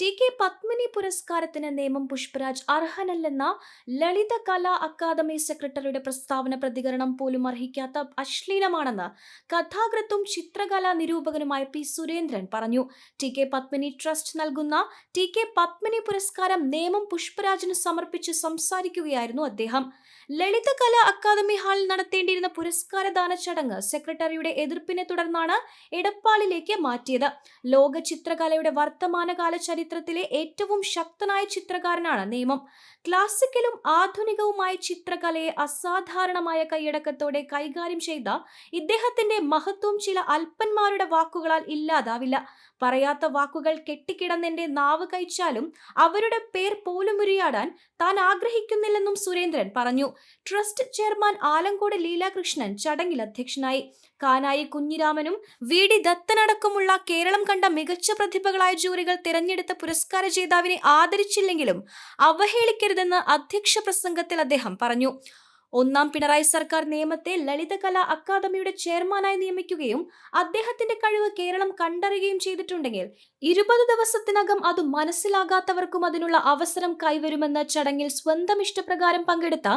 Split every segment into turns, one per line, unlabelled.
T K Padmini പുരസ്കാരത്തിന് നിയമം പുഷ്പരാജ് അർഹനല്ലെന്ന ലളിത കലാ academy സെക്രട്ടറിയുടെ പ്രസ്താവന പ്രതികരണം പോലും അർഹിക്കാത്ത അശ്ലീലമാണെന്ന് കഥാകൃത്തും ചിത്രകലാ നിരൂപകനുമായ പി സുരേന്ദ്രൻ പറഞ്ഞു. ടി കെ പത്മിനി ട്രസ്റ്റ് നൽകുന്ന ടി കെ പത്മിനി പുരസ്കാരം നിയമം പുഷ്പരാജിന് സമർപ്പിച്ച് സംസാരിക്കുകയായിരുന്നു അദ്ദേഹം. ലളിത കലാ അക്കാദമി ഹാളിൽ നടത്തേണ്ടിയിരുന്ന പുരസ്കാരദാന ചടങ്ങ് സെക്രട്ടറിയുടെ എതിർപ്പിനെ തുടർന്നാണ് എടപ്പാളിലേക്ക് മാറ്റിയത്. ലോക ചിത്രകലയുടെ വർത്തമാനകാല ചരിത്രത്തിലെ ഏറ്റവും ശക്തനായ ചിത്രകാരനാണ് നിയമം ക്ലാസിക്കലും ആധുനികവുമായ ചിത്രകലയെ അസാധാരണമായ കൈയടക്കത്തോടെ കൈകാര്യം ചെയ്ത ഇദ്ദേഹത്തിന്റെ മഹത്വം ചില അല്പന്മാരുടെ വാക്കുകളാൽ ഇല്ലാതാവില്ല. പറയാത്ത വാക്കുകൾ കെട്ടിക്കിടന്നെന്റെ നാവ് കഴിച്ചാലും അവരുടെ പേർ പോലും ഉരിയാടാൻ താൻ ആഗ്രഹിക്കുന്നില്ലെന്നും സുരേന്ദ്രൻ പറഞ്ഞു. ട്രസ്റ്റ് ചെയർമാൻ ആലങ്കോട് ലീലാകൃഷ്ണൻ ചടങ്ങിൽ അധ്യക്ഷനായി. കാനായി കുഞ്ഞിരാമനും വി ഡി ദത്തനടക്കമുള്ള കേരളം കണ്ട മികച്ച പ്രതിഭകളായ ജൂറികൾ തിരഞ്ഞെടുത്ത പുരസ്കാര ജേതാവിനെ ആദരിച്ചില്ലെങ്കിലും അവഹേളിക്കരുതെന്ന് അധ്യക്ഷ പ്രസംഗത്തിൽ അദ്ദേഹം പറഞ്ഞു. ഒന്നാം പിണറായി സർക്കാർ നിയമത്തെ ലളിതകലാ അക്കാദമിയുടെ ചെയർമാനായി നിയമിക്കുകയും അദ്ദേഹത്തിന്റെ കഴിവ് കേരളം കണ്ടറിയുകയും ചെയ്തിട്ടുണ്ടെങ്കിൽ ഇരുപത് ദിവസത്തിനകം അത് മനസ്സിലാകാത്തവർക്കും അതിനുള്ള അവസരം കൈവരുമെന്ന് ചടങ്ങിൽ സ്വന്തം ഇഷ്ടപ്രകാരം പങ്കെടുത്ത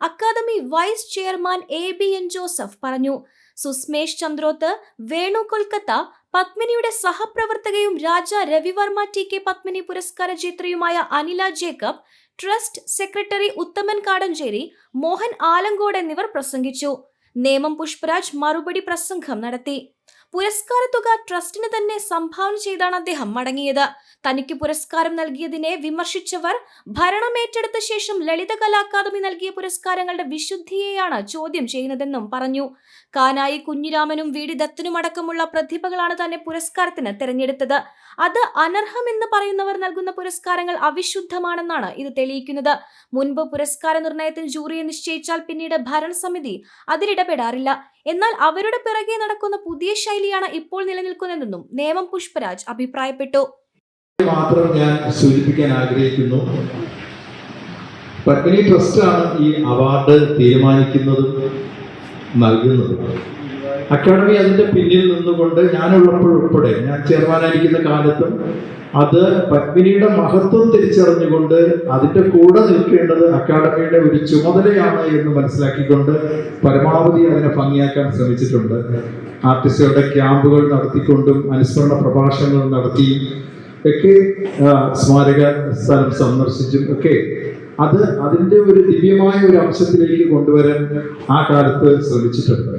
academy vice chairman A B N Joseph പറഞ്ഞു. സുസ്മേഷ് ചന്ദ്രോത്ത് വേണു കൊൽക്കത്ത പത്മിനിയുടെ സഹപ്രവർത്തകയും രാജ രവിവർമ്മ ടി കെ പത്മിനി പുരസ്കാര ജേത്രിയുമായ Anila Jacob trust secretary Uthaman Kadancheri Mohan Alankode എന്നിവർ പ്രസംഗിച്ചു. നേമം പുഷ്പരാജ് മറുപടി പ്രസംഗം നടത്തി. പുരസ്കാര തുക ട്രസ്റ്റിന് തന്നെ സംഭാവന ചെയ്താണ് അദ്ദേഹം മടങ്ങിയത്. തനിക്ക് പുരസ്കാരം നൽകിയതിനെ വിമർശിച്ചവർ ഭരണമേറ്റെടുത്ത ശേഷം ലളിത കലാ അക്കാദമി നൽകിയ പുരസ്കാരങ്ങളുടെ വിശുദ്ധിയെയാണ് ചോദ്യം ചെയ്യുന്നതെന്നും പറഞ്ഞു. കാനായി കുഞ്ഞിരാമനും വി ഡി ദത്തനും അടക്കമുള്ള പ്രതിഭകളാണ് തന്നെ പുരസ്കാരത്തിന് തെരഞ്ഞെടുത്തത്. അത് അനർഹമെന്ന് പറയുന്നവർ നൽകുന്ന പുരസ്കാരങ്ങൾ അവിശുദ്ധമാണെന്നാണ് ഇത് തെളിയിക്കുന്നത്. മുൻപ് പുരസ്കാര നിർണയത്തിൽ ജൂറിയെ നിശ്ചയിച്ചാൽ പിന്നീട് ഭരണസമിതി അതിലിടപെടാറില്ല എന്നാൽ അവരുടെ പിറകെ നടക്കുന്ന പുതിയ ശൈലിയാണ് ഇപ്പോൾ നിലനിൽക്കുന്നതെന്നും നേമം പുഷ്പരാജ് അഭിപ്രായപ്പെട്ടു.
മാത്രം ഞാൻ സൂചിപ്പിക്കാൻ ആഗ്രഹിക്കുന്നു. പത്മിനി ട്രസ്റ്റാണ് ഈ അവാർഡ് തീരുമാനിക്കുന്നതും നൽകുന്നതും. അക്കാഡമി അതിന്റെ പിന്നിൽ നിന്നുകൊണ്ട് ഞാനുള്ളപ്പോഴുൾപ്പെടെ ഞാൻ ചെയർമാനായിരിക്കുന്ന കാലത്തും അത് പത്മിനിയുടെ മഹത്വം തിരിച്ചറിഞ്ഞുകൊണ്ട് അതിന്റെ കൂടെ നിൽക്കേണ്ടത് അക്കാഡമിയുടെ ഒരു ചുമതലയാണ് എന്ന് മനസ്സിലാക്കിക്കൊണ്ട് പരമാവധി അതിനെ ഭംഗിയാക്കാൻ ശ്രമിച്ചിട്ടുണ്ട്. ആർട്ടിസ്റ്റുകളുടെ ക്യാമ്പുകൾ നടത്തിക്കൊണ്ടും അനുസ്മരണ പ്രഭാഷണങ്ങൾ നടത്തിയും ഒക്കെ സ്മാരക സ്ഥലം സന്ദർശിച്ചും ഒക്കെ അത് അതിന്റെ ഒരു ദിവ്യമായ ഒരു അംശത്തിലേക്ക് കൊണ്ടുവരാൻ ആ കാലത്ത് ശ്രമിച്ചിട്ടുണ്ട്.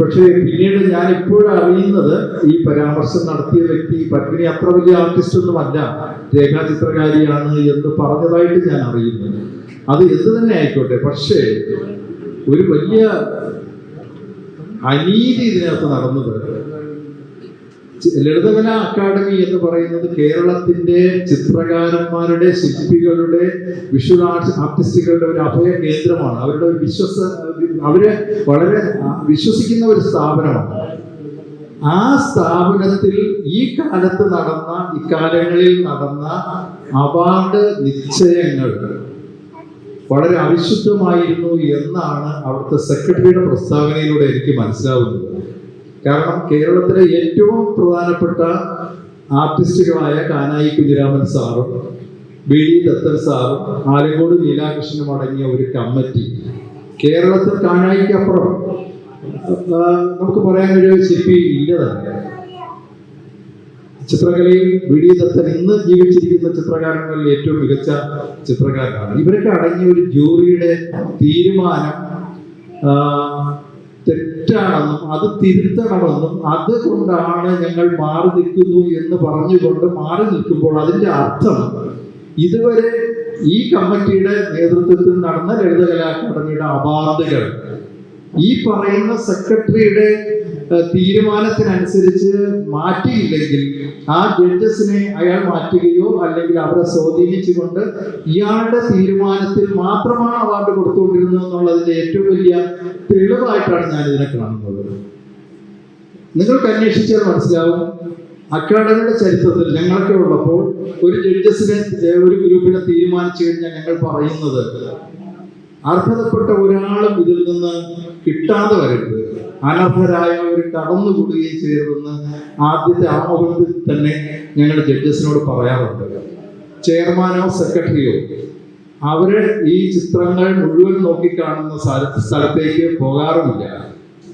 പക്ഷേ പിന്നീട് ഞാൻ ഇപ്പോഴും അറിയുന്നത് ഈ പരാമർശം നടത്തിയ വ്യക്തി പത്മിനി അത്ര വലിയ ആർട്ടിസ്റ്റ് ഒന്നുമല്ല രേഖാചിത്രകാരിയാണ് എന്ന് പറഞ്ഞതായിട്ട് ഞാൻ അറിയുന്നു. അത് എന്ത് തന്നെ ആയിക്കോട്ടെ. പക്ഷേ ഒരു വലിയ അനീതി ഇതിനകത്ത് നടന്നത് ലളിതകലാ അക്കാദമി എന്ന് പറയുന്നത് കേരളത്തിന്റെ ചിത്രകാരന്മാരുടെ ശില്പികളുടെ വിഷ്വൽ ആർട്സ് ആർട്ടിസ്റ്റുകളുടെ ഒരു അഭയ കേന്ദ്രമാണ്. അവരുടെ ഒരു വിശ്വസ അവർ വളരെ വിശ്വസിക്കുന്ന ഒരു സ്ഥാപനമാണ്. ആ സ്ഥാപനത്തിൽ ഈ കാലത്ത് നടന്ന ഇക്കാലങ്ങളിൽ നടന്ന അവാർഡ് നിശ്ചയങ്ങൾ വളരെ അവിശുദ്ധമായിരുന്നു എന്നാണ് അവിടുത്തെ സെക്രട്ടറിയുടെ പ്രസ്താവനയിലൂടെ എനിക്ക് മനസ്സിലാവുന്നത്. കാരണം കേരളത്തിലെ ഏറ്റവും പ്രധാനപ്പെട്ട ആർട്ടിസ്റ്റുകളായ കാനായി കുഞ്ഞിരാമൻ സാറും ബി ഡി ദത്തൻ സാറും ആലങ്കോട് ലീലാകൃഷ്ണനും അടങ്ങിയ ഒരു കമ്മിറ്റി. കേരളത്തിൽ കാനായിക്കപ്പുറം നമുക്ക് പറയാൻ ഒരു ശില്പി ഇല്ല ചിത്രകലയിൽ വി ഡി ദത്തൻ ഇന്ന് ജീവിച്ചിരിക്കുന്ന ചിത്രകാരങ്ങളിൽ ഏറ്റവും മികച്ച ചിത്രകാരനാണ്. ഇവരൊക്കെ അടങ്ങിയ ഒരു ജൂറിയുടെ തീരുമാനം തെറ്റാണെന്നും അത് തിരുത്തണമെന്നും അതുകൊണ്ടാണ് ഞങ്ങൾ മാറി നിൽക്കുന്നു എന്ന് പറഞ്ഞുകൊണ്ട് മാറി നിൽക്കുമ്പോൾ അതിന്റെ അർത്ഥം ഇതുവരെ ഈ കമ്മിറ്റിയുടെ നേതൃത്വത്തിൽ നടന്ന ലളിതകലാ അക്കാദമിയുടെ അവാർഡുകൾ ഈ പറയുന്ന സെക്രട്ടറിയുടെ തീരുമാനത്തിനനുസരിച്ച് മാറ്റിയില്ലെങ്കിൽ ആ ജഡ്ജസിനെ അയാൾ മാറ്റുകയോ അല്ലെങ്കിൽ അവരെ സ്വാധീനിച്ചുകൊണ്ട് ഇയാളുടെ തീരുമാനത്തിൽ മാത്രമാണ് അവാർഡ് കൊടുത്തുകൊണ്ടിരുന്നത് എന്നുള്ളതിന്റെ ഏറ്റവും വലിയ തെളിവായിട്ടാണ് ഞാൻ ഇതിനെ കാണുന്നത്. നിങ്ങൾക്ക് അന്വേഷിച്ചാൽ മനസ്സിലാവും അക്കാഡമിയുടെ ചരിത്രത്തിൽ ഞങ്ങളൊക്കെ ഉള്ളപ്പോൾ ഒരു ജഡ്ജസിനെ ഒരു ഗ്രൂപ്പിനെ തീരുമാനിച്ചു കഴിഞ്ഞാൽ ഞങ്ങൾ പറയുന്നത് അർഹതപ്പെട്ട ഒരാളും ഇതിൽ നിന്ന് കിട്ടാതെ വരരുത്. അനർഹരായവർ കടന്നുകൂടുകയും ചെയ്തതെന്ന് ആദ്യത്തെ ആമുഖത്തിൽ തന്നെ ഞങ്ങൾ ജഡ്ജസിനോട് പറയാറുണ്ട്. ചെയർമാനോ സെക്രട്ടറിയോ അവർ ഈ ചിത്രങ്ങൾ മുഴുവൻ നോക്കിക്കാണുന്ന സ്ഥല- സ്ഥലത്തേക്ക് പോകാറുമില്ല.